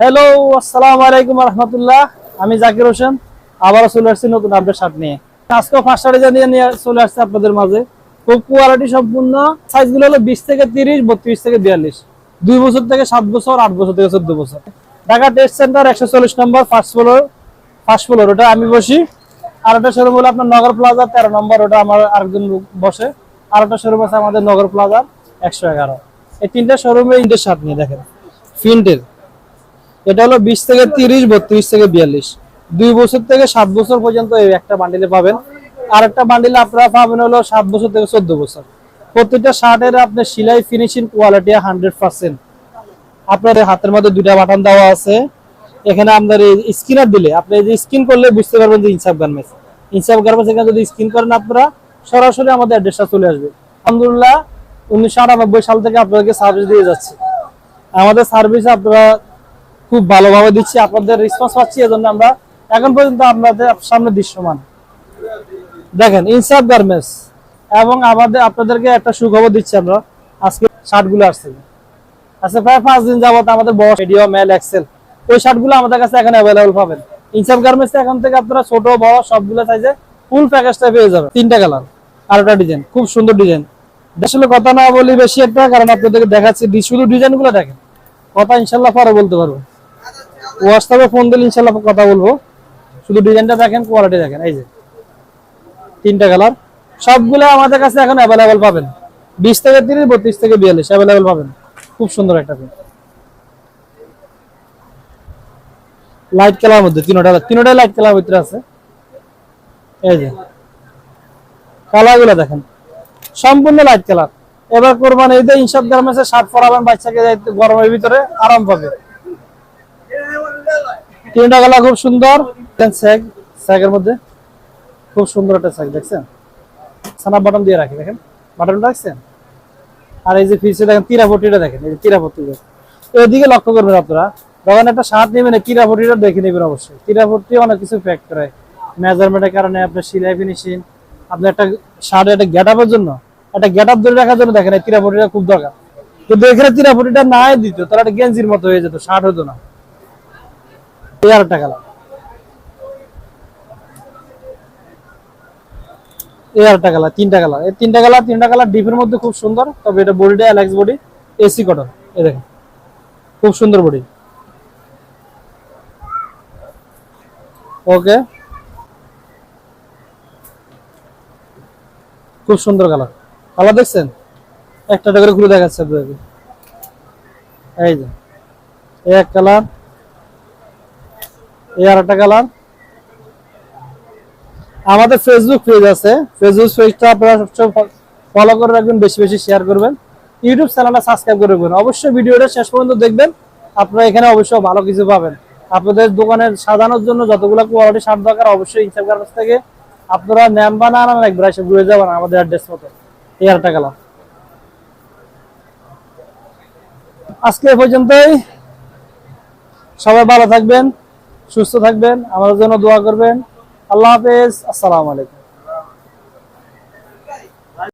Hello আসসালামু আলাইকুম রহমতুল্লাহ। আমি জাকির হোসেন, আবারও চলে আসছি নতুন আপডেট শার্ট নিয়ে। আজকে ফার্স্ট ডিজাইন নিয়ে চলে আসছে আপনাদের মাঝে। খুব কোয়ালিটি সম্পূর্ণ সাইজগুলো হলো বিশ থেকে তিরিশ, বত্রিশ থেকে বিয়াল্লিশ। দুই বছর থেকে সাত বছর, আট বছর থেকে চোদ্দ বছর। ঢাকা টেস্ট সেন্টার একশো চল্লিশ নম্বর ফার্স্ট ফ্লোর ফার্স্ট ফ্লোর ওটা আমি বসি। আর একটা শোরুম হলো আপনার নগর প্লাজা তেরো নম্বর ওটা আমার আরেকজন বসে। আর একটা শোরুম আছে আমাদের নগর প্লাজার একশো এগারো। এই তিনটা শোরুমে ইন্টের শার্ট নিয়ে দেখেন। ফিন্টের এটা হলো বিশ থেকে তিরিশ, বত্রিশ থেকে বিয়াল্লিশ। দুই বছর থেকে সাত বছর পর্যন্ত এই একটা বান্ডিলে পাবেন। আর একটা বান্ডিলে আপনারা পাবেন হলো সাত বছর থেকে চোদ্দ বছর। প্রত্যেকটা শার্টের আপনার সিলাই ফিনিশিং কোয়ালিটি হান্ড্রেড পার্সেন্ট আপনার হাতের মধ্যে দুইটা বাটন দেওয়া আছে। এখানে আপনার এই স্কিনার দিলে, আপনি যে স্কিন করলে বুঝতে পারবেন যে ইনসাফ গার্মেন্টস ইনসাফ গার্মেন্টস এখানে যদি স্কিন করেন আপনারা, সরাসরি আমাদের অ্যাড্রেসটা চলে আসবে। আলহামদুলিল্লাহ, উনিশশো আটানব্বই সাল থেকে আপনাদেরকে সার্ভিস দিয়ে যাচ্ছে। আমাদের সার্ভিস আপনারা খুব ভালোভাবে দিচ্ছি, আপনাদের রেসপন্স পাচ্ছি, এজন্য আমরা এখন পর্যন্ত আপনাদের সামনে দৃশ্যমান। দেখেন, ইনসাফ গার্মেন্টস, এবং আমাদের, আপনাদেরকে একটা সুখবর দিচ্ছি আমরা, আজকে শার্টগুলো আসছে। আচ্ছা প্রায় পাঁচ দিন যাবত আমাদের বড় ভিডিও মেল এক্সেল ওই শার্টগুলো আমাদের কাছে এখন অ্যাভেলেবল পাবেন। ইনসাফ গার্মেন্টস এখন থেকে আপনারা ছোট, বড় সবগুলো সাইজে ফুল প্যাকেজটা পেয়ে যাবেন। তিনটা কালার আর একটা ডিজাইন খুব সুন্দর ডিজাইন আসলে কথা না বলি বেশি একটা, কারণ আপনাদেরকে দেখাচ্ছি, শুধু ডিজাইনগুলো দেখেন। কথা ইনশাল্লাহ পরে বলতে পারব। হোয়াটসঅ্যাপে ফোন দিলে ইনশাল্লাহ কথা বলব। শুধু ডিজাইনটা দেখেন কোয়ালিটি দেখেন, এই যে। তিনটা কালার সবগুলো আমাদের কাছে এখন অ্যাভেলেবেল পাবেন। বিশ থেকে তিরিশ, বত্রিশ থেকে বিয়াল্লিশ অ্যাভেলেবেল পাবেন। খুব সুন্দর একটা প্রিন্ট লাইট কালার মধ্যে তিনোটা তিনোটাই লাইট কালার ভিতরে আছে। এই যে। কালারগুলো দেখেন। সম্পূর্ণ লাইট কালার এবার করবেন এই যে ইনসাফ গার্মেন্টসের শার্ট পরাবেন, বাচ্চাকে গরমের ভিতরে আরাম পাবে। তিনটা কালার খুব সুন্দর। স্যাগ, স্যাগের মধ্যে খুব সুন্দর একটা স্যাগ, দেখছেন? সানা বাটন দিয়ে রাখি, দেখেন? বাটনটা আর এই যে পিছে দেখেন দেখেন, এই যে তিরাপট্টি এদিকে লক্ষ্য করবেন আপনারা একটা শার্ট নেবেন দেখে নেবেন অবশ্যই। তিরাপট্টি অনেক কিছু ফ্যাক্ট করে। মেজারমেন্টের কারণে, আপনার সিলাই ফিনিশিং আপনার একটা শার্ট একটা গেট জন্য, একটা গেট আপ ধরে রাখার জন্য দেখেন এই খুব দরকার। কিন্তু এখানে তিরাপট্টিটা নাই দিত, তাহলে একটা গেঞ্জির মতো হয়ে যেত শার্ট হতো না। এই আর একটা কালার আর একটা কালার তিনটা কালার তিনটা কালার তিনটা কালার মধ্যে খুব সুন্দর। তবে এটা অ্যালেক্স এসি খুব সুন্দর বডি ওকে খুব সুন্দর কালার কালার দেখছেন? একটা করে খুলে দেখাচ্ছে এই যে, এক কালার এই আর একটা কালার আমাদের ফেসবুক পেজ আছে। ফেসবুক পেজটা আপনারা সবসময় ফলো করে রাখবেন, বেশি বেশি শেয়ার করবেন। ইউটিউব চ্যানেলটা সাবস্ক্রাইব করে রাখবেন। অবশ্যই ভিডিওটা শেষ পর্যন্ত দেখবেন। আপনারা এখানে অবশ্যই ভালো কিছু পাবেন। আপনাদের দোকানের সাজানোর জন্য যতগুলো কোয়ালিটি শার্ট দরকার, অবশ্যই ইনস্টাগ্রাম থেকে আপনারা নেন বা না একবার এসে ঘুরে যাবেন আমাদের অ্যাড্রেস মতো। এই আর একটা কালার আজকে এ পর্যন্তই। সবাই ভালো থাকবেন। সুস্থ থাকবেন আমাদের জন্য দোয়া করবেন। আল্লাহ হাফেজ আসসালামু আলাইকুম।